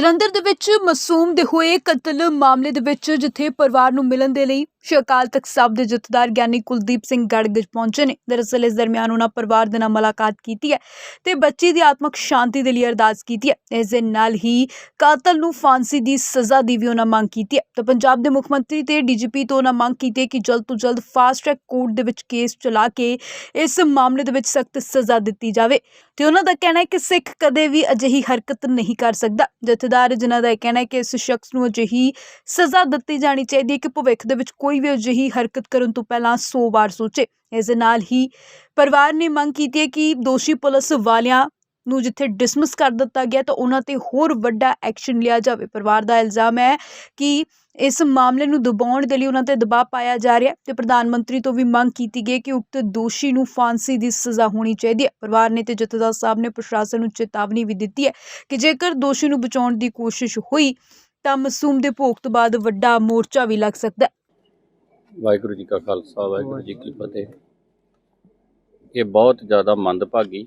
ਜਲੰਧਰ ਦੇ ਵਿੱਚ ਮਾਸੂਮ ਦੇ ਹੋਏ ਕਤਲ ਮਾਮਲੇ ਦੇ ਵਿੱਚ ਜਿੱਥੇ ਪਰਿਵਾਰ ਨੂੰ ਮਿਲਣ ਦੇ ਲਈ ਸ਼੍ਰੀ ਅਕਾਲ ਤਖਤ ਸਾਹਿਬ ਦੇ ਜਥੇਦਾਰ ਗਿਆਨੀ ਕੁਲਦੀਪ ਸਿੰਘ ਗੜਗੜ ਪਹੁੰਚੇ ਨੇ। ਦਰਅਸਲ ਇਸ ਦਰਮਿਆਨ ਉਹਨਾਂ ਪਰਿਵਾਰ ਦੇ ਨਾਲ ਮੁਲਾਕਾਤ ਕੀਤੀ ਹੈ ਤੇ ਬੱਚੀ ਦੀ ਆਤਮਿਕ ਸ਼ਾਂਤੀ ਦੇ ਲਈ ਅਰਦਾਸ ਕੀਤੀ ਹੈ। ਇਸ ਦੇ ਨਾਲ ਹੀ ਕਾਤਲ ਨੂੰ ਫਾਂਸੀ ਦੀ ਸਜ਼ਾ ਦੀ ਵੀ ਉਹਨਾਂ ਮੰਗ ਕੀਤੀ ਹੈ। ਤਾਂ ਪੰਜਾਬ ਦੇ ਮੁੱਖ ਮੰਤਰੀ ਤੇ ਡੀਜੀਪੀ ਤੋਂ ਉਹਨਾਂ ਮੰਗ ਕੀਤੀ ਹੈ ਕਿ ਜਲਦ ਤੋਂ ਜਲਦ ਫਾਸਟ ਟਰੈਕ ਕੋਰਟ ਦੇ ਵਿੱਚ ਕੇਸ ਚਲਾ ਕੇ ਇਸ ਮਾਮਲੇ ਦੇ ਵਿੱਚ ਸਖਤ ਸਜ਼ਾ ਦਿੱਤੀ ਜਾਵੇ। ਤੇ ਉਹਨਾਂ ਦਾ ਕਹਿਣਾ ਹੈ ਕਿ ਸਿੱਖ ਕਦੇ ਵੀ ਅਜਿਹੀ ਹਰਕਤ ਨਹੀਂ ਕਰ ਸਕਦਾ। ਜਥੇਦਾਰ ਜਿਨ੍ਹਾਂ ਦਾ ਇਹ ਕਹਿਣਾ ਹੈ ਕਿ ਇਸ ਸ਼ਖਸ ਨੂੰ ਅਜਿਹੀ ਸਜ਼ਾ ਦਿੱਤੀ ਜਾਣੀ ਚਾਹੀਦੀ ਹੈ ਕਿ ਭਵਿੱਖ ਦੇ ਵਿੱਚ ਕੋਈ ਕੋਈ ਵੀ ਅਜਿਹੀ ਹਰਕਤ ਕਰਨ ਤੋਂ ਪਹਿਲਾਂ 100 ਵਾਰ ਸੋਚੇ। ਇਸ ਦੇ ਨਾਲ ਹੀ ਪਰਿਵਾਰ ਨੇ ਮੰਗ ਕੀਤੀ ਹੈ ਕਿ ਦੋਸ਼ੀ ਪੁਲਿਸ ਵਾਲਿਆਂ ਨੂੰ ਜਿੱਥੇ ਡਿਸਮਿਸ ਕਰ ਦਿੱਤਾ ਗਿਆ ਤਾਂ ਉਹਨਾਂ ਤੇ ਹੋਰ ਵੱਡਾ ਐਕਸ਼ਨ ਲਿਆ ਜਾਵੇ। ਪਰਿਵਾਰ ਦਾ ਇਲਜ਼ਾਮ ਹੈ ਕਿ ਇਸ ਮਾਮਲੇ ਨੂੰ ਦਬਾਉਣ ਦੇ ਲਈ ਉਹਨਾਂ ਤੇ ਦਬਾਅ ਪਾਇਆ ਜਾ ਰਿਹਾ ਤੇ ਪ੍ਰਧਾਨ ਮੰਤਰੀ ਤੋਂ ਵੀ ਮੰਗ ਕੀਤੀ ਗਈ ਕਿ ਉਕਤ ਦੋਸ਼ੀ ਨੂੰ ਫਾਂਸੀ ਦੀ ਸਜ਼ਾ ਹੋਣੀ ਚਾਹੀਦੀ ਹੈ। ਪਰਿਵਾਰ ਨੇ ਤੇ ਜਥੇਦਾਰ ਸਾਹਿਬ ਨੇ ਪ੍ਰਸ਼ਾਸਨ ਨੂੰ ਚੇਤਾਵਨੀ ਵੀ ਦਿੱਤੀ ਹੈ ਕਿ ਜੇਕਰ ਦੋਸ਼ੀ ਨੂੰ ਬਚਾਉਣ ਦੀ ਕੋਸ਼ਿਸ਼ ਹੋਈ ਤਾਂ ਮਾਸੂਮ ਦੇ ਭੋਗ ਤੋਂ ਬਾਅਦ ਵੱਡਾ ਮੋਰਚਾ ਵੀ ਲੱਗ ਸਕਦਾ ਹੈ। ਵਾਹਿਗੁਰੂ ਜੀ ਕਾ ਖਾਲਸਾ, ਵਾਹਿਗੁਰੂ ਜੀ ਕੀ ਫਤਿਹ। ਇਹ ਬਹੁਤ ਜ਼ਿਆਦਾ ਮੰਦਭਾਗੀ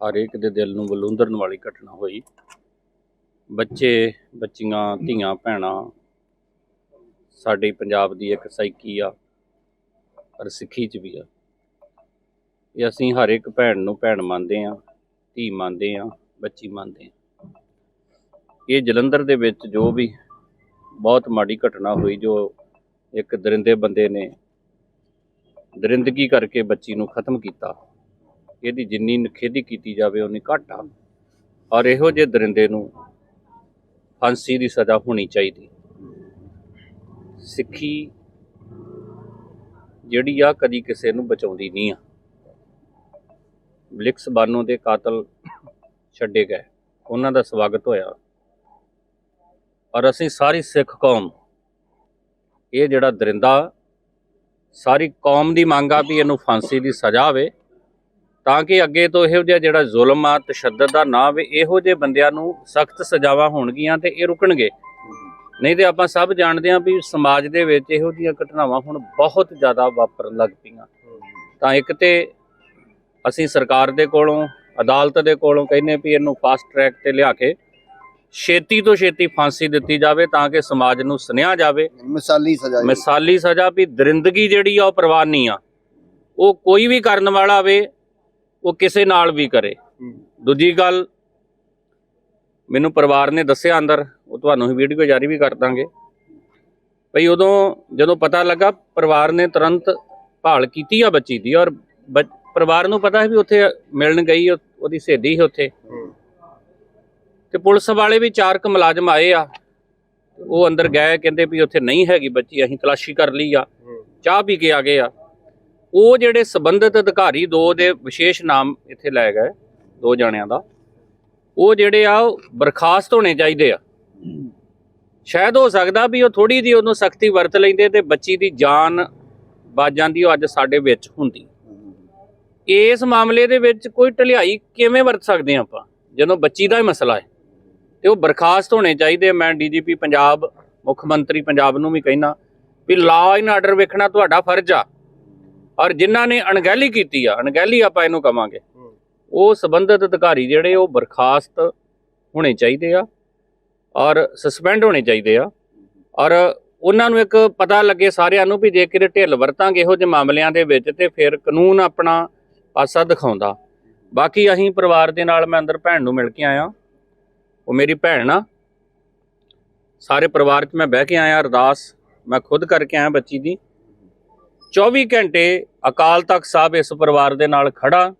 ਹਰੇਕ ਦੇ ਦਿਲ ਨੂੰ ਬਲੂੰਦਰਨ ਵਾਲੀ ਘਟਨਾ ਹੋਈ। ਬੱਚੇ, ਬੱਚੀਆਂ, ਧੀਆਂ, ਭੈਣਾਂ, ਸਾਡੇ ਪੰਜਾਬ ਦੀ ਇੱਕ ਸਾਈਕੀ ਆ ਪਰ ਸਿੱਖੀ ਚ ਵੀ ਆ। ਇਹ ਅਸੀਂ ਹਰ ਇੱਕ ਭੈਣ ਨੂੰ ਭੈਣ ਮੰਨਦੇ ਆ, ਧੀ ਮੰਨਦੇ ਆ, ਬੱਚੀ ਮੰਨਦੇ ਆ। ਇਹ ਜਲੰਧਰ ਦੇ ਵਿੱਚ ਜੋ ਵੀ ਬਹੁਤ ਮਾੜੀ ਘਟਨਾ ਹੋਈ, ਜੋ ਇੱਕ ਦਰਿੰਦੇ ਬੰਦੇ ਨੇ ਦਰਿੰਦਗੀ ਕਰਕੇ ਬੱਚੀ ਨੂੰ ਖਤਮ ਕੀਤਾ। ਇਹਦੀ ਜਿੰਨੀ ਨਖੇਦੀ ਕੀਤੀ ਜਾਵੇ ਉਨੀ ਘੱਟ ਆ। ਔਰ ਇਹੋ ਜਿਹੇ ਦਰਿੰਦੇ ਨੂੰ ਫਾਂਸੀ ਦੀ ਸਜ਼ਾ ਹੋਣੀ ਚਾਹੀਦੀ। ਸਿੱਖੀ ਜਿਹੜੀ ਆ ਕਦੀ ਕਿਸੇ ਨੂੰ ਬਚਾਉਂਦੀ ਨਹੀਂ ਆ। ਬਲਿਕਸ ਬਾਨੋ ਦੇ ਕਾਤਲ ਛੱਡੇ ਗਏ। ਉਹਨਾਂ ਦਾ ਸਵਾਗਤ ਹੋਇਆ। ਔਰ ਅਸੀਂ ਸਾਰੀ ਸਿੱਖ ਕੌਮ ਇਹ ਜਿਹੜਾ ਦਰਿੰਦਾ ਸਾਰੀ ਕੌਮ ਦੀ ਮੰਗ ਆ ਵੀ ਇਹਨੂੰ ਫਾਂਸੀ ਦੀ ਸਜ਼ਾ ਹੋਵੇ ਤਾਂ ਕਿ ਅੱਗੇ ਤੋਂ ਇਹੋ ਜਿਹਾ ਜਿਹੜਾ ਜ਼ੁਲਮ ਆ, ਤਸ਼ੱਦਦ ਦਾ ਨਾ ਹੋਵੇ ਇਹੋ ਜਿਹੇ ਬੰਦਿਆਂ ਨੂੰ ਸਖਤ ਸਜ਼ਾਵਾਂ ਹੋਣਗੀਆਂ ਤੇ ਇਹ ਰੁਕਣਗੇ। ਨਹੀਂ ਤੇ ਆਪਾਂ ਸਭ ਜਾਣਦੇ ਹਾਂ ਵੀ ਸਮਾਜ ਦੇ ਵਿੱਚ ਇਹੋ ਜਿਹੀਆਂ ਘਟਨਾਵਾਂ ਹੁਣ ਬਹੁਤ ਜ਼ਿਆਦਾ ਵਾਪਰਨ ਲੱਗ ਪਈਆਂ। ਤਾਂ ਇੱਕ ਤੇ ਅਸੀਂ ਸਰਕਾਰ ਦੇ ਕੋਲੋਂ, ਅਦਾਲਤ ਦੇ ਕੋਲੋਂ ਕਹਿੰਨੇ ਵੀ ਇਹਨੂੰ ਫਾਸਟ ਟਰੈਕ ਤੇ ਲਿਆ ਕੇ ਛੇਤੀ ਤੋਂ ਛੇਤੀ ਫਾਂਸੀ ਦਿੱਤੀ ਜਾਵੇ ਤਾਂ ਕਿ ਸਮਾਜ ਨੂੰ ਸੁਨੇਹਾ ਜਾਵੇ। ਮਿਸਾਲੀ ਸਜ਼ਾ। ਮਿਸਾਲੀ ਸਜ਼ਾ ਵੀ ਦਰਿੰਦਗੀ ਜਿਹੜੀ ਆ ਉਹ ਪ੍ਰਵਾਨ ਨਹੀਂ ਆ। ਉਹ ਕੋਈ ਵੀ ਕਰਨ ਵਾਲਾ ਹੋਵੇ ਉਹ ਕਿਸੇ ਨਾਲ ਵੀ ਕਰੇ। ਦੂਜੀ ਗੱਲ ਮੈਨੂੰ ਪਰਿਵਾਰ ਨੇ ਦੱਸਿਆ ਅੰਦਰ ਉਹ ਤੁਹਾਨੂੰ ਹੀ ਵੀਡੀਓ ਜਾਰੀ ਵੀ ਕਰ ਦਾਂਗੇ। ਭਈ ਉਦੋਂ ਜਦੋਂ ਪਤਾ ਲੱਗਾ ਪਰਿਵਾਰ ਨੇ ਤੁਰੰਤ ਭਾਲ ਕੀਤੀ ਆ ਬੱਚੀ ਦੀ ਔਰ ਪਰਿਵਾਰ ਨੂੰ ਪਤਾ ਹੈ ਵੀ ਉੱਥੇ ਮਿਲਣ ਗਈ ਉਹ- ਉਹਦੀ ਸਹੇਲੀ ਸੀ ਉੱਥੇ। ਤੇ ਪੁਲਿਸ ਵਾਲੇ ਵੀ ਚਾਰ ਕੁ ਮੁਲਾਜ਼ਮ ਆਏ ਆ। ਉਹ ਅੰਦਰ ਗਏ ਕਹਿੰਦੇ ਵੀ ਉੱਥੇ ਨਹੀਂ ਹੈਗੀ ਬੱਚੀ ਅਸੀਂ ਤਲਾਸ਼ੀ ਕਰ ਲਈ ਆ। ਚਾਹ ਪੀ ਕੇ ਆ ਗਏ ਆ। ਉਹ ਜਿਹੜੇ ਸਬੰਧਤ ਅਧਿਕਾਰੀ ਦੋ ਦੇ ਵਿਸ਼ੇਸ਼ ਨਾਮ ਇੱਥੇ ਲੈ ਗਏ ਦੋ ਜਣਿਆਂ ਦਾ। ਉਹ ਜਿਹੜੇ ਆ ਬਰਖਾਸਤ ਹੋਣੇ ਚਾਹੀਦੇ ਆ। ਸ਼ਾਇਦ ਹੋ ਸਕਦਾ ਵੀ ਉਹ ਥੋੜੀ ਜਿਹੀ ਉਹਨੂੰ ਸਖਤੀ ਵਰਤ ਲੈਂਦੇ ਤੇ ਬੱਚੀ ਦੀ ਜਾਨ ਬਚ ਜਾਂਦੀ ਉਹ ਅੱਜ ਸਾਡੇ ਵਿੱਚ ਹੁੰਦੀ। ਇਸ ਮਾਮਲੇ ਦੇ ਵਿੱਚ ਕੋਈ ਢਲਿਆਈ ਕਿਵੇਂ ਵਰਤ ਸਕਦੇ ਆਪਾਂ ਜਦੋਂ ਬੱਚੀ ਦਾ ਹੀ ਮਸਲਾ ਹੈ? ਤੇ ਉਹ ਬਰਖਾਸਤ ਹੋਣੇ ਚਾਹੀਦੇ ਮੈਂ ਡੀਜੀਪੀ ਪੰਜਾਬ, ਮੁੱਖ ਮੰਤਰੀ ਪੰਜਾਬ ਨੂੰ ਵੀ ਕਹਿਣਾ ਵੀ ਲਾਅ ਐਂਡ ਆਰਡਰ ਵੇਖਣਾ ਤੁਹਾਡਾ ਫਰਜ਼ ਆ। ਔਰ ਜਿਨ੍ਹਾਂ ਨੇ ਅਣਗਹਿਲੀ ਕੀਤੀ ਆ, ਅਣਗਹਿਲੀ ਆਪਾਂ ਇਹਨੂੰ ਕਵਾਂਗੇ। ਉਹ ਸੰਬੰਧਿਤ ਅਧਿਕਾਰੀ ਜਿਹੜੇ ਉਹ ਬਰਖਾਸਤ ਹੋਣੇ ਚਾਹੀਦੇ ਆ ਔਰ ਸਸਪੈਂਡ ਹੋਣੇ ਚਾਹੀਦੇ ਆ। ਔਰ ਉਹਨਾਂ ਨੂੰ ਇੱਕ ਪਤਾ ਲੱਗੇ ਸਾਰਿਆਂ ਨੂੰ ਵੀ ਜੇ ਕਿਤੇ ਢਿੱਲ ਵਰਤਾਂਗੇ ਇਹੋ ਜਿਹੇ ਮਾਮਲਿਆਂ ਦੇ ਵਿੱਚ ਤੇ ਫਿਰ ਕਾਨੂੰਨ ਆਪਣਾ ਪਾਸਾ ਦਿਖਾਉਂਦਾ। ਬਾਕੀ ਅਸੀਂ ਪਰਿਵਾਰ ਦੇ ਨਾਲ, ਮੈਂ ਅੰਦਰ ਭੈਣ ਨੂੰ ਮਿਲ ਕੇ ਆਇਆ। ਉਹ ਮੇਰੀ ਭੈਣ ਆ ਸਾਰੇ ਪਰਿਵਾਰ 'ਚ ਮੈਂ ਬਹਿ ਕੇ ਆਇਆ, ਅਰਦਾਸ ਮੈਂ ਖੁਦ ਕਰਕੇ ਆਇਆ ਬੱਚੀ ਦੀ। 24 ਘੰਟੇ ਅਕਾਲ ਤਖਤ ਸਾਹਿਬ ਇਸ ਪਰਿਵਾਰ ਦੇ ਨਾਲ ਖੜਾ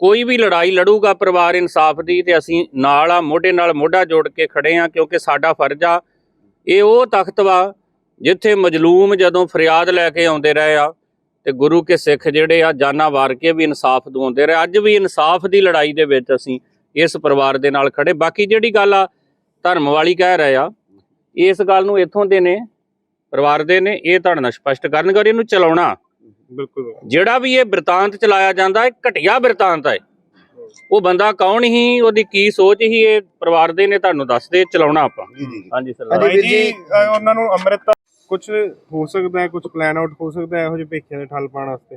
ਕੋਈ ਵੀ ਲੜਾਈ ਲੜੂਗਾ ਪਰਿਵਾਰ ਇਨਸਾਫ ਦੀ ਤੇ ਅਸੀਂ ਨਾਲ ਆ, ਮੋਢੇ ਨਾਲ ਮੋਢਾ ਜੋੜ ਕੇ ਖੜੇ ਆ ਕਿਉਂਕਿ ਸਾਡਾ ਫਰਜ਼ ਆ। ਇਹ ਉਹ ਤਖਤ ਵਾ ਜਿੱਥੇ ਮਜਲੂਮ ਜਦੋਂ ਫਰਿਆਦ ਲੈ ਕੇ ਆਉਂਦੇ ਰਹੇ ਆ ਤੇ ਗੁਰੂ ਕੇ ਸਿੱਖ ਜਿਹੜੇ ਆ, ਜਾਨਾਂ ਵਾਰ ਕੇ ਵੀ ਇਨਸਾਫ ਦਵਾਉਂਦੇ ਰਹੇ। ਅੱਜ ਵੀ ਇਨਸਾਫ ਦੀ ਲੜਾਈ ਦੇ ਵਿੱਚ ਅਸੀਂ ਇਸ ਪਰਿਵਾਰ ਦੇ ਨਾਲ ਖੜੇ। ਬਾਕੀ ਜਿਹੜੀ ਗੱਲ ਆ ਧਰਮ ਵਾਲੀ ਕਹਿ ਰਹੇ ਆ ਇਸ ਗੱਲ ਨੂੰ ਇੱਥੋਂ ਦੇ ਨੇ ਪਰਿਵਾਰ ਦੇ ਨੇ ਇਹ ਤੁਹਾਡੇ ਨਾਲ ਸਪਸ਼ਟ ਕਰਨਗੇ ਔਰ ਇਹਨੂੰ ਚਲਾਉਣਾ। ਬਿਲਕੁਲ। ਜਿਹੜਾ ਵੀ ਇਹ ਬਿਰਤਾਂਤ ਚਲਾਇਆ ਜਾਂਦਾ ਹੈ ਘਟਿਆ ਬਿਰਤਾਂਤ ਹੈ ਉਹ ਬੰਦਾ ਕੌਣ ਹੀ ਉਹਦੀ ਕੀ ਸੋਚ ਹੀ ਇਹ ਪਰਿਵਾਰ ਦੇ ਨੇ ਤੁਹਾਨੂੰ ਦੱਸਦੇ ਚਲਾਉਣਾ ਆਪਾਂ। ਹਾਂਜੀ ਸਰ। ਹਾਂਜੀ। ਭਾਈ ਜੀ ਉਹਨਾਂ ਨੂੰ ਅੰਮ੍ਰਿਤ ਕੁਝ ਹੋ ਸਕਦਾ ਹੈ ਕੁਝ ਪਲਾਨ ਆਊਟ ਹੋ ਸਕਦਾ ਹੈ ਇਹੋ ਜਿਹੇ ਭੇਖਿਆਂ ਦੇ ਠੱਲ ਪਾਉਣ ਵਾਸਤੇ?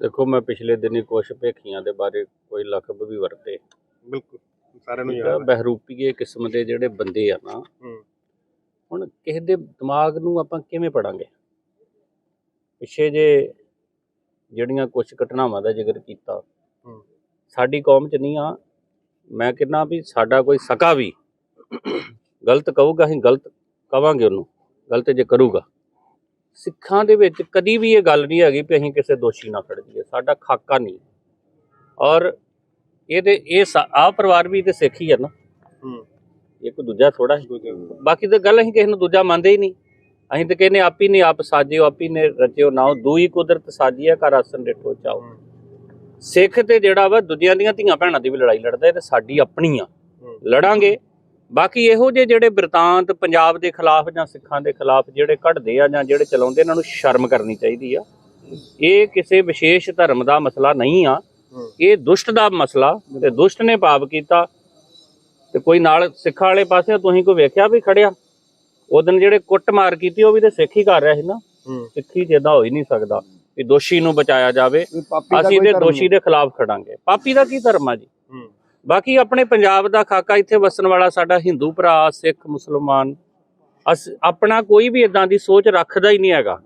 ਦੇਖੋ ਮੈਂ ਪਿਛਲੇ ਦਿਨੀ ਕੁਛ ਭੇਖੀਆਂ ਦੇ ਬਾਰੇ ਕੋਈ ਲਕਬ ਵੀ ਵਰਤੇ। ਬਿਲਕੁਲ ਸਾਰਿਆਂ ਨੂੰ ਯਾਦ ਹੈ। ਬਹਿਰੂਪੀਏ ਕਿਸਮ ਦੇ ਜਿਹੜੇ ਬੰਦੇ ਆ ਨਾ ਹੂੰ। ਹੁਣ ਕਿਸੇ ਦੇ ਦਿਮਾਗ ਨੂੰ ਆਪਾਂ ਕਿਵੇਂ ਪੜਾਂਗੇ? ਪਿੱਛੇ ਜੇ ਜਿਹੜੀਆਂ ਕੁਝ ਘਟਨਾਵਾਂ ਦਾ ਜ਼ਿਕਰ ਕੀਤਾ ਹੂੰ। ਸਾਡੀ ਕੌਮ 'ਚ ਨਹੀਂ ਆ ਮੈਂ ਕਹਿੰਦਾ ਵੀ ਸਾਡਾ ਕੋਈ ਸਕਾ ਵੀ ਗਲਤ ਕਹੂਗਾ ਅਸੀਂ ਗਲਤ ਕਵਾਂਗੇ ਉਹਨੂੰ ਗਲਤ ਜੇ ਕਰੂਗਾ। ਸਿੱਖਾਂ ਦੇ ਵਿੱਚ ਕਦੀ ਵੀ ਇਹ ਗੱਲ ਨਹੀਂ ਹੈਗੀ ਵੀ ਅਸੀਂ ਕਿਸੇ ਦੋਸ਼ੀ ਨਾਲ ਖੜ ਜਾਈਏ ਸਾਡਾ ਖਾਕਾ ਨਹੀਂ। ਔਰ ਇਹਦੇ ਇਹ ਆ ਪਰਿਵਾਰ ਵੀ ਤੇ ਸਿੱਖ ਹੀ ਆ ਨਾ। ਹੂੰ। ਇਹ ਕੋਈ ਦੂਜਾ ਥੋੜਾ ਹੈ। ਬਾਕੀ ਤਾਂ ਗੱਲ ਅਸੀਂ ਕਿਸੇ ਨੂੰ ਦੂਜਾ ਮੰਨਦੇ ਹੀ ਨਹੀਂ। ਅਸੀਂ ਤਾਂ ਕਹਿੰਦੇ ਆਪੀ ਨੇ ਆਪ ਸਾਜਿਓ ਆਪੀ ਨੇ ਰਚਿਓ ਨਾਉ ਦੂਈ ਕੁਦਰਤ ਸਾਜੀਆ ਕਰ ਆਸਨ ਡਿਠੋ ਚਾਓ। ਹੂੰ। ਸਿੱਖ ਤੇ ਜਿਹੜਾ ਵਾ ਦੂਜਿਆਂ ਦੀਆਂ ਧੀਆਂ ਭੈਣਾਂ ਦੀ ਵੀ ਲੜਾਈ ਲੜਦਾ ਇਹ ਤੇ ਸਾਡੀ ਆਪਣੀ ਆ। ਹੂੰ। ਲੜਾਂਗੇ। ਬਾਕੀ ਇਹੋ ਜਿਹੇ ਜਿਹੜੇ ਬਿਰਤਾਂਤ ਪੰਜਾਬ ਦੇ ਖਿਲਾਫ ਜਾਂ ਸਿੱਖਾਂ ਦੇ ਖਿਲਾਫ ਜਿਹੜੇ ਕੱਢਦੇ ਆ ਜਾਂ ਜਿਹੜੇ ਚਲਾਉਂਦੇ ਇਹਨਾਂ ਨੂੰ ਸ਼ਰਮ ਕਰਨੀ ਚਾਹੀਦੀ ਆ। ਇਹ ਕਿਸੇ ਵਿਸ਼ੇਸ਼ ਧਰਮ ਦਾ ਮਸਲਾ ਨਹੀਂ ਆ। ਹੂੰ ਇਹ ਦੁਸ਼ਟ ਦਾ ਮਸਲਾ ਤੇ ਦੁਸ਼ਟ ਨੇ ਪਾਪ ਕੀਤਾ ਤੇ ਕੋਈ ਨਾਲ ਸਿੱਖਾਂ ਵਾਲੇ ਪਾਸੇ ਤੁਸੀਂ ਕੋਈ ਵੇਖਿਆ ਵੀ ਖੜਿਆ? ਦਿਨ ਜਿਹੜੇ ਕੁੱਟ ਮਾਰ ਕੀਤੀ ਉਹ ਵੀ ਤੇ ਸਿੱਖ ਹੀ ਕਰ ਰਿਹਾ ਸੀ ਨਾ। ਸਿੱਖੀ ਜਿੱਦਾਂ ਹੋ ਹੀ ਨਹੀਂ ਸਕਦਾ ਵੀ ਦੋਸ਼ੀ ਨੂੰ ਬਚਾਇਆ ਜਾਵੇ। ਅਸੀਂ ਤੇ ਦੋਸ਼ੀ ਦੇ ਖਿਲਾਫ ਖੜਾਂਗੇ। ਪਾਪੀ ਦਾ ਕੀ ਧਰਮ ਆ ਜੀ? ਬਾਕੀ ਆਪਣੇ ਪੰਜਾਬ ਦਾ ਖਾਕਾ ਇੱਥੇ ਵਸਣ ਵਾਲਾ ਸਾਡਾ ਹਿੰਦੂ ਭਰਾ ਸਿੱਖ ਮੁਸਲਮਾਨ ਅਸ ਆਪਣਾ ਕੋਈ ਵੀ ਇਦਾਂ ਦੀ ਸੋਚ ਰੱਖਦਾ ਹੀ ਨਹੀਂ ਹੈਗਾ।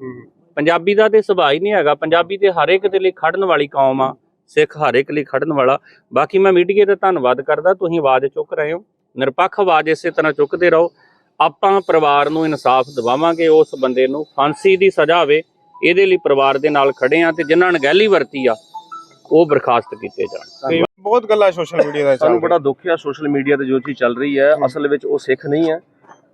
ਪੰਜਾਬੀ ਦਾ ਤੇ ਸੁਭਾਅ ਹੀ ਨਹੀਂ ਹੈਗਾ। ਪੰਜਾਬੀ ਤੇ ਹਰ ਇੱਕ ਦੇ ਲਈ ਖੜਨ ਵਾਲੀ ਕੌਮ ਆ। ਸਿੱਖ ਹਰ ਇੱਕ ਲਈ ਖੜਨ ਵਾਲਾ। ਬਾਕੀ ਮੈਂ ਮੀਡੀਆ ਦਾ ਧੰਨਵਾਦ ਕਰਦਾ ਤੁਸੀਂ ਆਵਾਜ਼ ਚੁੱਕ ਰਹੇ ਹੋ। ਨਿਰਪੱਖ ਆਵਾਜ਼ ਇਸੇ ਤਰ੍ਹਾਂ ਚੁੱਕਦੇ ਰਹੋ। ਆਪਾਂ ਪਰਿਵਾਰ ਨੂੰ ਇਨਸਾਫ ਦਿਵਾਵਾਂਗੇ ਉਸ ਬੰਦੇ ਨੂੰ ਫਾਂਸੀ ਦੀ ਸਜ਼ਾ ਹੋਵੇ ਇਹਦੇ ਲਈ ਪਰਿਵਾਰ ਦੇ ਨਾਲ ਖੜੇ ਆ ਤੇ ਜਿਨ੍ਹਾਂ ਨੇ ਗਹਿਲੀ ਵਰਤੀ ਆ ਉਹ ਬਰਖਾਸਤ ਕੀਤੇ ਜਾਣ। ਬਹੁਤ ਗੱਲਾਂ ਸੋਸ਼ਲ ਮੀਡੀਆ ਦਾ ਸਾਨੂੰ ਬੜਾ ਦੁੱਖ ਹੈ ਸੋਸ਼ਲ ਮੀਡੀਆ ਤੇ ਜੋ ਚੀਜ਼ ਚੱਲ ਰਹੀ ਹੈ। ਅਸਲ ਵਿੱਚ ਉਹ ਸਿੱਖ ਨਹੀਂ ਹੈ।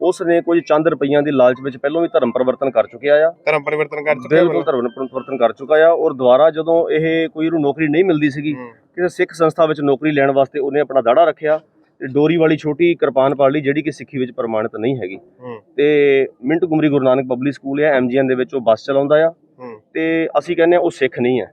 ਉਸ ਨੇ ਕੁਝ ਚੰਦ ਰੁਪਈਆਂ ਦੀ ਲਾਲਚ ਵਿੱਚ ਪਹਿਲਾਂ ਵੀ ਧਰਮ ਪਰਿਵਰਤਨ ਕਰ ਚੁੱਕਿਆ ਆ। ਧਰਮ ਪਰਿਵਰਤਨ ਕਰ ਚੁੱਕੇ ਬਿਲਕੁਲ ਧਰਮ ਪਰਿਵਰਤਨ ਕਰ ਚੁੱਕਾ ਆ ਔਰ ਦੁਬਾਰਾ ਜਦੋਂ ਇਹ ਕੋਈ ਨੂੰ ਨੌਕਰੀ ਨਹੀਂ ਮਿਲਦੀ ਸੀਗੀ ਕਿਸੇ ਸਿੱਖ ਸੰਸਥਾ ਵਿੱਚ ਨੌਕਰੀ ਲੈਣ ਵਾਸਤੇ ਉਹਨੇ ਆਪਣਾ ਦਾੜਾ ਰੱਖਿਆ ਤੇ ਡੋਰੀ ਵਾਲੀ ਛੋਟੀ ਕਿਰਪਾਨ ਪਾੜ ਲਈ ਜਿਹੜੀ ਕਿ ਸਿੱਖੀ ਵਿੱਚ ਪ੍ਰਮਾਣਿਤ ਨਹੀਂ ਹੈਗੀ। ਤੇ Montgomery Guru Nanak public school ਹੈ ਐਮਜੀਐਨ ਦੇ ਵਿੱਚ ਉਹ ਬੱਸ ਚਲਾਉਂਦਾ ਆ। ਤੇ ਅਸੀਂ ਕਹਿੰਦੇ ਆ ਉਹ ਸਿੱਖ ਨਹੀਂ ਹੈ।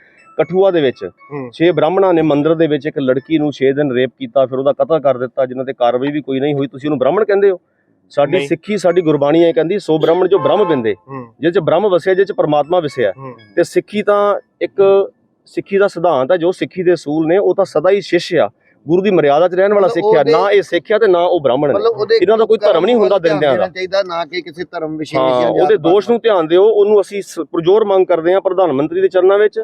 ਕਠੂਆ ਦੇ ਵਿੱਚ। ਹੂੰ। 6 ਬ੍ਰਾਹਮਣਾਂ ਨੇ ਮੰਦਿਰ ਦੇ ਵਿੱਚ ਇੱਕ ਲੜਕੀ ਨੂੰ 6 ਦਿਨ ਰੇਪ ਕੀਤਾ ਫਿਰ ਉਹਦਾ ਕਤਲ ਕਰ ਦਿੱਤਾ ਜਿਨ੍ਹਾਂ ਤੇ ਕਾਰਵਾਈ ਵੀ ਕੋਈ ਨਹੀਂ ਹੋਈ। ਤੁਸੀਂ ਉਹਨੂੰ ਬ੍ਰਾਹਮਣ ਕਹਿੰਦੇ ਹੋ? ਸਾਡੀ। ਸਿੱਖੀ ਸਾਡੀ ਗੁਰਬਾਣੀ ਹੈ ਕਹਿੰਦੀ ਸੋ ਬ੍ਰਾਹਮਣ ਜੋ ਬ੍ਰਹਮ ਬਿੰਦੇ ਜਿਹ ਚ ਬ੍ਰਹਮ ਵਸਿਆ ਜਿਹ ਚ ਪਰਮਾਤਮਾ ਵਸਿਆ। ਤੇ ਸਿੱਖੀ ਤਾਂ ਇੱਕ ਸਿੱਖੀ ਦਾ ਸਿਧਾਂਤ ਹੈ ਜੋ ਸਿੱਖੀ ਦੇ ਅਸੂਲ ਨੇ ਉਹ ਤਾਂ ਸਦਾ ਹੀ ਸਿੱਖ ਆ। ਗੁਰੂ ਦੀ ਮਰਿਆਦਾ 'ਚ ਰਹਿਣ ਵਾਲਾ ਸਿੱਖਿਆ ਨਾ ਇਹ ਸਿੱਖਿਆ ਤੇ ਨਾ ਉਹ ਬ੍ਰਾਹਮਣ ਨੇ। ਇਹਨਾਂ ਦਾ ਕੋਈ ਧਰਮ ਨਹੀਂ ਹੁੰਦਾ ਦਰਿੰਦਿਆਂ ਦਾ ਦੇਣਾ ਚਾਹੀਦਾ ਨਾ ਕਿ ਕਿਸੇ ਧਰਮ ਵਿਸ਼ੇਸ਼ ਹਾਂ ਜਾਂ ਉਹਦੇ ਦੋਸ਼ ਨੂੰ ਧਿਆਨ ਦਿਓ ਉਹਨੂੰ ਅਸੀਂ ਪੁਰਜੋਰ ਮੰਗ ਕਰਦੇ ਹਾਂ ਪ੍ਰਧਾਨ ਮੰਤਰੀ ਦੇ ਚਰਨਾਂ ਵਿੱਚ।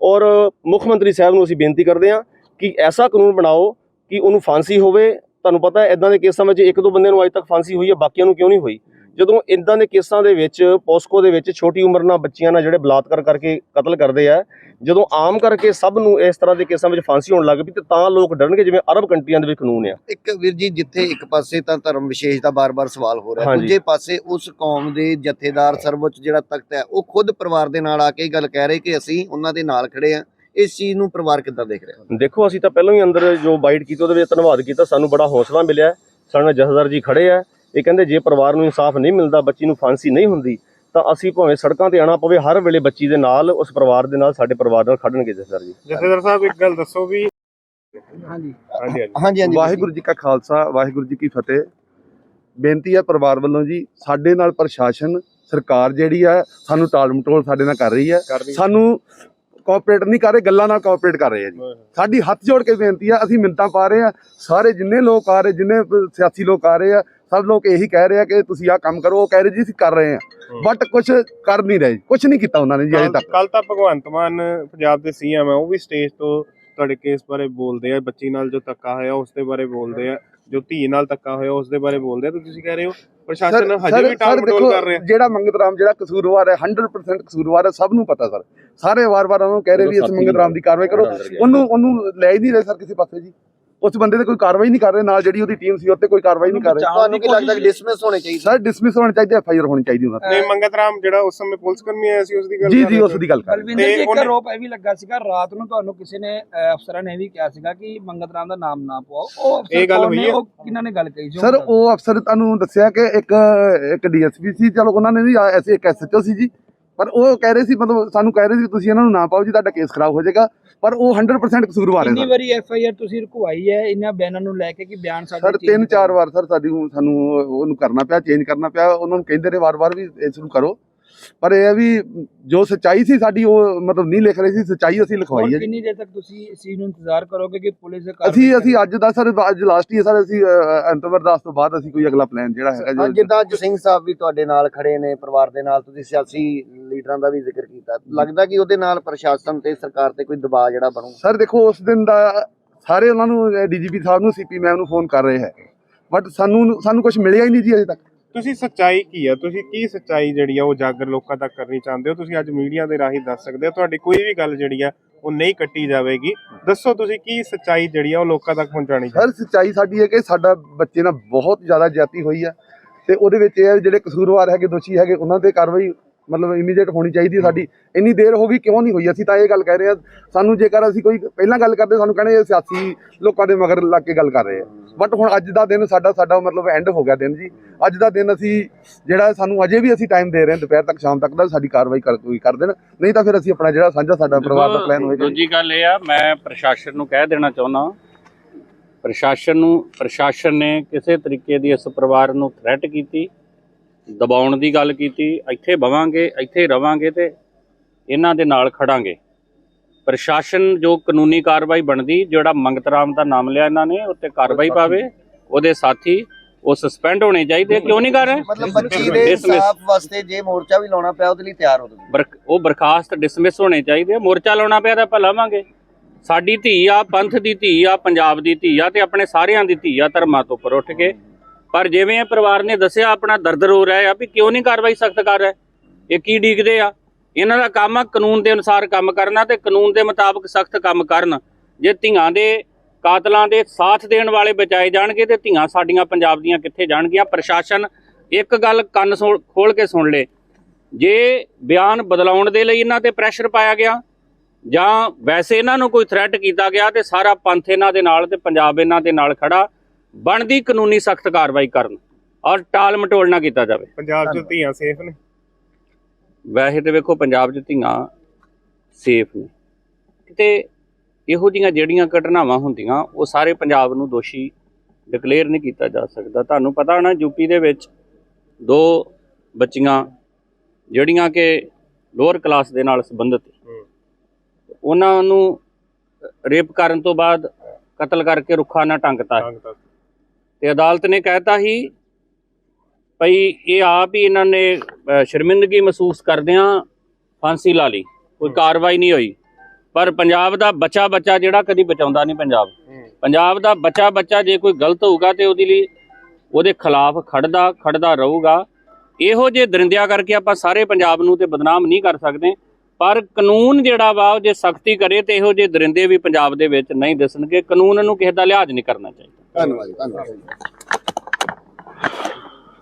ਔਰ ਮੁੱਖ ਮੰਤਰੀ ਸਾਹਿਬ ਨੂੰ ਅਸੀਂ ਬੇਨਤੀ ਕਰਦੇ ਹਾਂ ਕਿ ਐਸਾ ਕਾਨੂੰਨ ਬਣਾਓ ਕਿ ਉਹਨੂੰ ਫਾਂਸੀ ਹੋਵੇ। ਤੁਹਾਨੂੰ ਪਤਾ ਹੈ ਇਦਾਂ ਦੇ ਕੇਸਾਂ ਵਿੱਚ ਇੱਕ ਦੋ ਬੰਦੇ ਨੂੰ ਅੱਜ ਤੱਕ ਫਾਂਸੀ ਹੋਈ ਹੈ, ਬਾਕੀਆਂ ਨੂੰ ਕਿਉਂ ਨਹੀਂ ਹੋਈ? ਜਦੋਂ ਇਦਾਂ ਦੇ ਕੇਸਾਂ ਦੇ ਵਿੱਚ ਪੋਸਕੋ ਦੇ ਵਿੱਚ ਛੋਟੀ ਉਮਰ ਨਾਲ ਬੱਚੀਆਂ ਨਾਲ ਜਿਹੜੇ ਬਲਾਤਕਾਰ ਕਰਕੇ ਕਤਲ ਕਰਦੇ ਆ ਜਦੋਂ ਆਮ ਕਰਕੇ ਸਭ ਨੂੰ ਇਸ ਤਰ੍ਹਾਂ ਦੇ ਕੇਸਾਂ ਵਿੱਚ ਫਾਂਸੀ ਹੋਣ ਲੱਗ ਪਈ ਤੇ ਤਾਂ ਲੋਕ ਡਰਨਗੇ ਜਿਵੇਂ ਅਰਬ ਕੰਟਰੀਆਂ ਦੇ ਵਿੱਚ ਕਾਨੂੰਨ ਆ। ਇੱਕ ਵੀਰ ਜੀ ਜਿੱਥੇ ਇੱਕ ਪਾਸੇ ਤਾਂ ਧਰਮ ਵਿਸ਼ੇਸ਼ ਦਾ ਬਾਰ-ਬਾਰ ਸਵਾਲ ਹੋ ਰਿਹਾ। ਦੂਜੇ ਪਾਸੇ ਉਸ ਕੌਮ ਦੇ ਜਥੇਦਾਰ ਸਰਵਉੱਚ ਜਿਹੜਾ ਤਖਤ ਹੈ ਉਹ ਖੁਦ ਪਰਿਵਾਰ ਦੇ ਨਾਲ ਆ ਕੇ ਇਹ ਗੱਲ ਕਹਿ ਰਹੇ ਕਿ ਅਸੀਂ ਉਹਨਾਂ ਦੇ ਨਾਲ ਖੜੇ ਆ। ਇਸ ਚੀਜ਼ ਨੂੰ ਪਰਿਵਾਰ ਕਿੱਦਾਂ ਦੇਖ ਰਿਹਾ? ਦੇਖੋ ਅਸੀਂ ਤਾਂ ਪਹਿਲਾਂ ਹੀ ਅੰਦਰ ਜੋ ਬਾਈਟ ਕੀਤੀ ਉਹਦੇ ਵਿੱਚ ਧੰਨਵਾਦ ਕੀਤਾ ਸਾਨੂੰ ਬੜਾ ਹੌਸਲਾ ਮਿਲਿਆ। ਸਾਡੇ ਨਾਲ ਜਥੇਦਾਰ ਜੀ ਖੜੇ ਆ। ਇਹ ਕਹਿੰਦੇ ਜੇ ਪਰਿਵਾਰ ਨੂੰ ਇਨਸਾਫ ਨਹੀਂ ਮਿਲਦਾ ਬੱਚੀ ਨੂੰ ਫਾਂਸੀ ਨਹੀਂ ਹੁੰਦੀ ਤਾਂ ਅਸੀਂ ਭਾਵੇਂ ਸੜਕਾਂ ਤੇ ਆਣਾ ਪਵੇ ਹਰ ਵੇਲੇ ਬੱਚੀ ਦੇ ਨਾਲ ਉਸ ਪਰਿਵਾਰ ਦੇ ਨਾਲ ਸਾਡੇ ਪਰਿਵਾਰ ਨਾਲ ਖੜਨਗੇ ਜਥੇਦਾਰ ਜੀ। ਜਥੇਦਾਰ ਸਾਹਿਬ ਇੱਕ ਗੱਲ ਦੱਸੋ ਵੀ ਹਾਂਜੀ। ਹਾਂਜੀ ਵਾਹਿਗੁਰੂ ਜੀ ਕਾ ਖਾਲਸਾ ਵਾਹਿਗੁਰੂ ਜੀ ਕੀ ਫਤਿਹ। ਬੇਨਤੀ ਹੈ ਪਰਿਵਾਰ ਵੱਲੋਂ ਜੀ ਸਾਡੇ ਨਾਲ ਪ੍ਰਸ਼ਾਸਨ ਸਰਕਾਰ ਜਿਹੜੀ ਹੈ ਸਾਨੂੰ ਟਾਲ ਮਟੋਲ ਸਾਡੇ ਨਾਲ ਕਰ ਰਹੀ ਹੈ। ਸਾਨੂੰ ਕੋਆਪਰੇਟ ਨਹੀਂ ਕਰ ਰਹੇ ਗੱਲਾਂ ਨਾਲ ਕੋਆਪਰੇਟ ਕਰ ਰਹੇ ਆ ਜੀ। ਸਾਡੀ ਹੱਥ ਜੋੜ ਕੇ ਬੇਨਤੀ ਆ ਅਸੀਂ ਮਿੰਤਾਂ ਪਾ ਰਹੇ ਆ ਸਾਰੇ ਜਿੰਨੇ ਲੋਕ ਆ ਰਹੇ ਜਿੰਨੇ ਸਿਆਸੀ ਲੋਕ ਆ ਰਹੇ ਆ ਸਭ ਲੋਕ ਇਹੀ ਕਹਿ ਰਹੇ ਆ ਕਿ ਤੁਸੀਂ ਆਹ ਕੰਮ ਕਰੋ ਉਹ ਕਹਿ ਰਹੇ ਜੀ ਅਸੀਂ ਕਰ ਰਹੇ ਆ। ਹੂੰ। ਬਟ ਕੁਝ ਕਰ ਨਹੀਂ ਰਹੇ ਕੁਝ ਨਹੀਂ ਕੀਤਾ ਉਹਨਾਂ ਨੇ ਜੀ ਅਜੇ ਤੱਕ। ਕੱਲ ਤਾਂ ਭਗਵੰਤ ਮਾਨ ਪੰਜਾਬ ਦੇ ਸੀਐਮ ਹੈ ਉਹ ਵੀ ਸਟੇਜ ਤੋਂ ਤੁਹਾਡੇ ਕੇਸ ਬਾਰੇ ਬੋਲਦੇ ਆ ਬੱਚੀ ਨਾਲ ਜੋ ਧੱਕਾ ਹੋਇਆ ਉਸ ਦੇ ਬਾਰੇ ਬੋਲਦੇ ਆ ਜੋ ਧੀ ਨਾਲ ਧੱਕਾ ਹੋਇਆ ਉਸ ਦੇ ਬਾਰੇ ਬੋਲਦੇ ਆ ਤੇ ਤੁਸੀਂ ਕਹਿ ਰਹੇ ਹੋ ਪ੍ਰਸ਼ਾਸਨ ਹਜੇ ਵੀ ਟਾਲ ਮਟੋਲ ਕਰ ਰਿਹਾ। ਜਿਹੜਾ ਮੰਗਤ ਰਾਮ ਜਿਹੜਾ ਕਸੂਰਵਾਰ ਹੈ 100% ਕਸੂਰਵਾਰ ਹੈ ਸਭ ਨੂੰ ਪਤਾ ਸਰ। ਸਾਰੇ ਵਾਰ-ਵਾਰ ਉਹਨੂੰ ਕਹਿ ਰਹੇ ਵੀ ਇਸ ਮੰਗਤ ਰਾਮ ਦੀ ਕਾਰਵਾਈ ਕਰੋ। ਉਹਨੂੰ ਉਹਨੂੰ ਲੈ ਹੀ ਨਹੀਂ ਰਹੇ ਸਰ ਕਿਸੇ ਪਾਸੇ ਜੀ। ਉਸ ਬੰਦੇ ਤੇ ਕੋਈ ਕਾਰਵਾਈ ਨਹੀਂ ਕਰ ਰਹੇ ਨਾਲ ਜਿਹੜੀ ਉਹਦੀ ਟੀਮ ਸੀ ਉੱਤੇ ਕੋਈ ਕਾਰਵਾਈ ਨਹੀਂ ਕਰ ਰਹੀ ਤੁਹਾਨੂੰ ਕੀ ਲੱਗਦਾ ਕਿ ਡਿਸਮਿਸ ਹੋਣੇ ਚਾਹੀਦੇ ਸਰ ਡਿਸਮਿਸ ਹੋਣਾ ਚਾਹੀਦਾ ਐਫ ਆਈ ਆਰ ਹੋਣੀ ਚਾਹੀਦੀ ਉਹਨਾਂ ਨਹੀਂ ਮੰਗਤ ਰਾਮ ਜਿਹੜਾ ਉਸ ਸਮੇਂ ਪੁਲਿਸ ਕਰਮੀ ਆਇਆ ਸੀ ਉਸ ਦੀ ਗੱਲ ਤੇ ਜੀ ਜੀ ਉਸ ਦੀ ਗੱਲ ਕਰ ਰਹੇ। ਬਲਵਿੰਦਰ ਜੀ ਤੇ ਇੱਕ ਆਰੋਪ ਇਹ ਵੀ ਲੱਗਾ ਸੀਗਾ ਰਾਤ ਨੂੰ ਤੁਹਾਨੂੰ ਕਿਸੇ ਨੇ ਅਫਸਰਾਂ ਨੇ ਇਹ ਵੀ ਕਿਹਾ ਸੀਗਾ ਕਿ ਮੰਗਤ ਰਾਮ ਦਾ ਨਾਮ ਨਾ ਪਵਾਓ ਉਹ ਅਫਸਰ ਇਹ ਗੱਲ? ਹੋਈ ਹੈ? ਉਹ ਕਿਹਨਾਂ ਨੇ ਗੱਲ ਕਹੀ ਸਰ ਉਹ ਅਫਸਰ ਤੁਹਾਨੂੰ ਦੱਸਿਆ ਕਿ ਇੱਕ ਇੱਕ ਡੀਐਸਪੀ ਸੀ ਚਲੋ ਉਹਨਾਂ ਨੇ ਵੀ ਆ- ਐਸੇ ਇੱਕ ਐਸਐਚਓ ਸੀ ਜੀ ਪਰ ਉਹ ਕਹਿ ਰਹੇ ਸੀ ਮਤਲਬ ਸਾਨੂੰ ਕਹਿ ਰਹੇ ਸੀ ਤੁਸੀਂ ਇਹਨਾਂ ਨੂੰ ਨਾ ਪਾਓ ਜੀ ਤੁਹਾਡਾ ਕੇਸ ਖਰਾਬ ਹੋ ਜਾਏਗਾ। ਪਰ ਉਹ 100% ਕਸੂਰਵਾਰ ਹੈ ਕਿੰਨੀ। ਵਾਰੀ ਐਫ ਆਈ ਆਰ ਤੁਸੀਂ ਰੁਕਵਾਈ ਹੈ ਇਹਨਾਂ ਬਿਆਨਾਂ ਨੂੰ ਲੈ ਕੇ ਕਿ ਬਿਆਨ ਸਾਡੇ ਸਰ ਤਿੰਨ ਚਾਰ। ਵਾਰ ਸਰ ਸਾਡੀ ਨੂੰ- ਸਾਨੂੰ ਉਹਨੂੰ ਕਰਨਾ ਪਿਆ ਚੇਂਜ ਕਰਨਾ ਪਿਆ। ਉਹਨਾਂ ਨੂੰ ਕਹਿੰਦੇ ਰਹੇ ਵਾਰ-ਵਾਰ ਵੀ ਇਸ ਨੂੰ ਕਰੋ। ਪਰ ਇਹ ਹੈ ਵੀ ਜੋ ਸੱਚਾਈ ਸੀ ਸਾਡੀ ਉਹ ਮਤਲਬ ਨਹੀਂ ਲਿਖ ਰਹੇ ਸੀ ਸੱਚਾਈ ਅਸੀਂ ਲਿਖਵਾਈ ਹੈ ਕਿੰਨੀ ਦੇਰ ਤੱਕ ਤੁਸੀਂ ਇਸ ਚੀਜ਼ ਨੂੰ ਇੰਤਜ਼ਾਰ ਕਰੋਗੇ ਕਿ ਪੁਲਿਸ ਅਸੀਂ ਅਸੀਂ ਅੱਜ ਦਾ ਸਰ ਅੱਜ ਲਾਸਟ ਹੀ ਹੈ ਸਰ ਅਸੀਂ ਅ, ਅੰਤਮ ਅਰਦਾਸ ਤੋਂ ਬਾਅਦ ਅਸੀਂ ਕੋਈ ਅਗਲਾ ਪਲਾਨ ਜਿਹੜਾ ਹੈਗਾ ਜਿੱਦਾਂ ਅੱਜ ਸਿੰਘ ਸਾਹਿਬ ਵੀ ਤੁਹਾਡੇ ਨਾਲ ਖੜੇ ਨੇ ਪਰਿਵਾਰ ਦੇ ਨਾਲ ਤੁਸੀਂ ਸਿਆਸੀ ਲੀਡਰਾਂ ਦਾ ਵੀ ਜ਼ਿਕਰ ਕੀਤਾ। ਲੱਗਦਾ ਕਿ ਉਹਦੇ ਨਾਲ ਪ੍ਰਸ਼ਾਸਨ ਤੇ ਸਰਕਾਰ ਤੇ ਕੋਈ ਦਬਾਅ ਜਿਹੜਾ ਬਣੂ। ਸਰ ਦੇਖੋ ਉਸ ਦਿਨ ਦਾ ਸਾਰੇ ਉਹਨਾਂ ਨੂੰ ਡੀਜੀਪੀ ਸਾਹਿਬ ਨੂੰ ਸੀਪੀ ਮੈਮ ਨੂੰ ਫੋਨ ਕਰ ਰਹੇ ਹੈ। ਬਟ ਸਾਨੂੰ ਸਾਨੂੰ ਕੁਝ ਮਿਲਿਆ ਹੀ ਨਹੀਂ ਜੀ ਅਜੇ ਤੱਕ। ਤੁਸੀਂ ਸੱਚਾਈ ਕੀ ਹੈ ਤੁਸੀਂ ਕੀ ਸੱਚਾਈ ਜਿਹੜੀ ਆ ਉਹ ਜਾਗਰ ਲੋਕਾਂ ਤੱਕ ਕਰਨੀ ਚਾਹੁੰਦੇ ਹੋ? ਤੁਸੀਂ ਅੱਜ ਮੀਡੀਆ ਦੇ ਰਾਹੀਂ ਦੱਸ ਸਕਦੇ ਹੋ ਤੁਹਾਡੀ ਕੋਈ ਵੀ ਗੱਲ ਜਿਹੜੀ ਆ ਉਹ ਨਹੀਂ ਕੱਟੀ ਜਾਵੇਗੀ। ਦੱਸੋ ਤੁਸੀਂ ਕੀ ਸੱਚਾਈ ਜਿਹੜੀ ਆ ਉਹ ਲੋਕਾਂ ਤੱਕ ਪਹੁੰਚਾਣੀ ਸਰ ਸੱਚਾਈ ਸਾਡੀ ਹੈ ਕਿ ਸਾਡਾ ਬੱਚੇ ਨਾਲ ਬਹੁਤ ਜ਼ਿਆਦਾ ਜ਼ਿਆਦਤੀ ਹੋਈ ਹੈ ਤੇ ਉਹਦੇ ਵਿੱਚ ਇਹ ਜਿਹੜੇ ਕਸੂਰਵਾਰ ਹੈਗੇ ਦੋਸ਼ੀ ਹੈਗੇ ਉਹਨਾਂ ਤੇ ਕਾਰਵਾਈ ਮਤਲਬ ਇਮੀਡੀਏਟ ਹੋਣੀ ਚਾਹੀਦੀ ਹੈ ਸਾਡੀ। ਇੰਨੀ ਦੇਰ ਹੋ ਗਈ ਕਿਉਂ ਨਹੀਂ ਹੋਈ? ਅਸੀਂ ਤਾਂ ਇਹ ਗੱਲ ਕਹਿ ਰਹੇ ਹਾਂ ਸਾਨੂੰ ਜੇਕਰ ਅਸੀਂ ਕੋਈ ਪਹਿਲਾਂ ਗੱਲ ਕਰਦੇ ਸਾਨੂੰ ਕਹਿੰਦੇ ਇਹ ਸਿਆਸੀ ਲੋਕਾਂ ਦੇ ਮਗਰ ਲੱਗ ਕੇ ਗੱਲ ਕਰ ਰਹੇ ਆ। ਬਟ ਹੁਣ ਅੱਜ ਦਾ ਦਿਨ ਸਾਡਾ ਸਾਡਾ ਮਤਲਬ ਐਂਡ ਹੋ ਗਿਆ ਦਿਨ ਜੀ। ਅੱਜ ਦਾ ਦਿਨ ਅਸੀਂ ਜਿਹੜਾ ਸਾਨੂੰ ਅਜੇ ਵੀ ਅਸੀਂ ਟਾਈਮ ਦੇ ਰਹੇ ਹਾਂ ਦੁਪਹਿਰ ਤੱਕ ਸ਼ਾਮ ਤੱਕ ਦਾ ਸਾਡੀ ਕਾਰਵਾਈ ਕਰ ਕੋਈ ਕਰ ਦੇਣ। ਨਹੀਂ ਤਾਂ ਫਿਰ ਅਸੀਂ ਆਪਣਾ ਜਿਹੜਾ ਸਾਂਝਾ ਸਾਡਾ ਪਰਿਵਾਰ ਦਾ ਪਲਾਨ ਹੋਏਗਾ ਜੀ। ਦੂਜੀ ਗੱਲ ਇਹ ਆ ਮੈਂ ਪ੍ਰਸ਼ਾਸਨ ਨੂੰ ਕਹਿ ਦੇਣਾ ਚਾਹੁੰਦਾ ਪ੍ਰਸ਼ਾਸਨ ਨੂੰ ਪ੍ਰਸ਼ਾਸਨ ਨੇ ਕਿਸੇ ਤਰੀਕੇ ਦੀ ਇਸ ਪਰਿਵਾਰ ਨੂੰ ਥ੍ਰੈਟ ਕੀਤੀ। ਦਬਾਉਣ ਦੀ ਗੱਲ ਕੀਤੀ ਇੱਥੇ ਬਵਾਂਗੇ ਇੱਥੇ ਰਵਾਂਗੇ ਤੇ ਇਹਨਾਂ ਦੇ ਨਾਲ ਖੜਾਂਗੇ। ਪ੍ਰਸ਼ਾਸਨ ਜੋ ਕਾਨੂੰਨੀ ਕਾਰਵਾਈ ਬਣਦੀ ਜਿਹੜਾ ਮੰਗਤ ਰਾਮ ਦਾ ਨਾਮ ਲਿਆ ਇਹਨਾਂ ਨੇ ਉੱਤੇ ਕਾਰਵਾਈ ਪਾਵੇ ਉਹਦੇ ਸਾਥੀ ਉਹ ਸਸਪੈਂਡ ਹੋਣੇ ਚਾਹੀਦੇ ਕਿਉਂ ਨਹੀਂ ਕਰ ਰਹੇ? ਮਤਲਬ ਬੱਚੀ ਦੇ Dismiss। ਇਨਸਾਫ ਵਾਸਤੇ ਜੇ ਮੋਰਚਾ ਵੀ ਲਾਉਣਾ ਪਿਆ ਉਹਦੇ ਲਈ ਤਿਆਰ ਹੋ ਤੁਸੀਂ। ਬਰਖ- ਉਹ ਬਰਖਾਸਤ ਡਿਸਮਿਸ ਹੋਣੇ ਚਾਹੀਦੇ ਆ। ਮੋਰਚਾ ਲਾਉਣਾ ਪਿਆ ਤਾਂ ਆਪਾਂ ਲਾਵਾਂਗੇ। ਸਾਡੀ ਧੀ ਆ ਪੰਥ ਦੀ ਧੀ ਆ ਪੰਜਾਬ ਦੀ ਧੀ ਆ ਤੇ ਆਪਣੇ ਸਾਰਿਆਂ ਦੀ ਧੀ ਆ ਧਰਮਾਂ ਤੋਂ ਉੱਪਰ ਉੱਠ ਕੇ। ਪਰ ਜਿਵੇਂ ਇਹ ਪਰਿਵਾਰ ਨੇ ਦੱਸਿਆ, ਆਪਣਾ ਦਰਦ ਰੋ ਰਿਹਾ ਆ ਵੀ ਕਿਉਂ ਨਹੀਂ ਕਾਰਵਾਈ ਸਖਤ ਕਰ ਰਿਹਾ? ਇਹ ਕੀ ਡੀਕਦੇ ਆ? ਇਹਨਾਂ ਦਾ ਕੰਮ ਆ ਕਾਨੂੰਨ ਦੇ ਅਨੁਸਾਰ ਕੰਮ ਕਰਨਾ ਤੇ ਕਾਨੂੰਨ ਦੇ ਮੁਤਾਬਕ ਸਖਤ ਕੰਮ ਕਰਨ। ਜੇ ਧੀਆਂ ਦੇ ਕਾਤਲਾਂ ਦੇ ਸਾਥ ਦੇਣ ਵਾਲੇ ਬਚਾਏ ਜਾਣਗੇ ਤੇ ਧੀਆਂ ਸਾਡੀਆਂ ਪੰਜਾਬ ਦੀਆਂ ਕਿੱਥੇ ਜਾਣਗੀਆਂ? ਪ੍ਰਸ਼ਾਸਨ ਇੱਕ ਗੱਲ ਕੰਨ ਸੋਲ- ਖੋਲ ਕੇ ਸੁਣ ਲੇ। ਜੇ ਬਿਆਨ ਬਦਲਾਉਣ ਦੇ ਲਈ ਇਹਨਾਂ ਤੇ ਪ੍ਰੈਸ਼ਰ ਪਾਇਆ ਗਿਆ, ਜਾਂ ਵੈਸੇ ਇਹਨਾਂ ਨੂੰ ਕੋਈ ਥ੍ਰੈਟ ਕੀਤਾ ਗਿਆ ਤੇ ਸਾਰਾ ਪੰਥ ਇਹਨਾਂ ਦੇ ਨਾਲ ਤੇ ਪੰਜਾਬ ਇਹਨਾਂ ਦੇ ਨਾਲ ਖੜਾ ਬਣਦੀ ਕਾਨੂੰਨੀ ਸਖਤ ਕਾਰਵਾਈ ਕਰਨ ਔਰ ਟਾਲ ਮਟੋਲ ਨਾ ਕੀਤਾ ਜਾਵੇ। ਪੰਜਾਬ 'ਚ ਧੀਆਂ ਸੇਫ ਨੇ। ਵੈਸੇ ਤੇ ਵੇਖੋ ਪੰਜਾਬ 'ਚ ਧੀਆਂ ਸੇਫ ਨੇ। ਤੇ ਇਹੋ ਜੀਆਂ ਜਿਹੜੀਆਂ ਘਟਨਾਵਾਂ ਹੁੰਦੀਆਂ ਉਹ ਸਾਰੇ ਪੰਜਾਬ ਨੂੰ ਦੋਸ਼ੀ ਡਿਕਲੇਅਰ ਨਹੀਂ ਕੀਤਾ ਜਾ ਸਕਦਾ। ਤੁਹਾਨੂੰ ਪਤਾ ਹੋਣਾ ਯੂਪੀ ਦੇ ਵਿੱਚ ਦੋ ਬੱਚੀਆਂ ਜਿਹੜੀਆਂ ਕਿ ਲੋਅਰ ਕਲਾਸ ਦੇ ਨਾਲ ਸੰਬੰਧਿਤ ਹੂੰ। ਉਹਨਾਂ ਨੂੰ ਰੇਪ ਕਰਨ ਤੋਂ ਬਾਅਦ ਕਤਲ ਕਰਕੇ ਰੁੱਖਾ ਨਾ ਟੰਗਤਾ ਤੇ ਅਦਾਲਤ ਨੇ ਕਹਿਤਾ ਸੀ ਭਈ ਇਹ ਆਪ ਹੀ ਇਹਨਾਂ ਨੇ ਸ਼ਰਮਿੰਦਗੀ ਮਹਿਸੂਸ ਕਰਦਿਆਂ ਫਾਂਸੀ ਲਾ ਲਈ। ਕੋਈ ਕਾਰਵਾਈ ਨਹੀਂ ਹੋਈ। ਪਰ ਪੰਜਾਬ ਦਾ ਬੱਚਾ ਬੱਚਾ ਜਿਹੜਾ ਕਦੀ ਬਚਾਉਂਦਾ ਨਹੀਂ ਪੰਜਾਬ। ਪੰਜਾਬ ਦਾ ਬੱਚਾ ਬੱਚਾ ਜੇ ਕੋਈ ਗਲਤ ਹੋਊਗਾ ਤੇ ਉਹਦੇ ਲਈ ਉਹਦੇ ਖਿਲਾਫ ਖੜਦਾ ਖੜਦਾ ਰਹੂਗਾ। ਇਹੋ ਜਿਹੇ ਦਰਿੰਦਿਆਂ ਕਰਕੇ ਆਪਾਂ ਸਾਰੇ ਪੰਜਾਬ ਨੂੰ ਤੇ ਬਦਨਾਮ ਨਹੀਂ ਕਰ ਸਕਦੇ। ਪਰ ਕਾਨੂੰਨ ਜਿਹੜਾ ਵਾ ਉਹ ਜੇ ਸਖਤੀ ਕਰੇ ਤੇ ਇਹੋ ਜਿਹੇ ਦਰਿੰਦੇ ਵੀ ਪੰਜਾਬ ਦੇ ਵਿੱਚ ਨਹੀਂ ਦਿਸਣਗੇ। ਕਾਨੂੰਨ ਨੂੰ ਕਿਸੇ ਦਾ ਲਿਹਾਜ਼ ਨਹੀਂ ਕਰਨਾ ਚਾਹੀਦਾ। ਧੰਨਵਾਦ ਧੰਨਵਾਦ।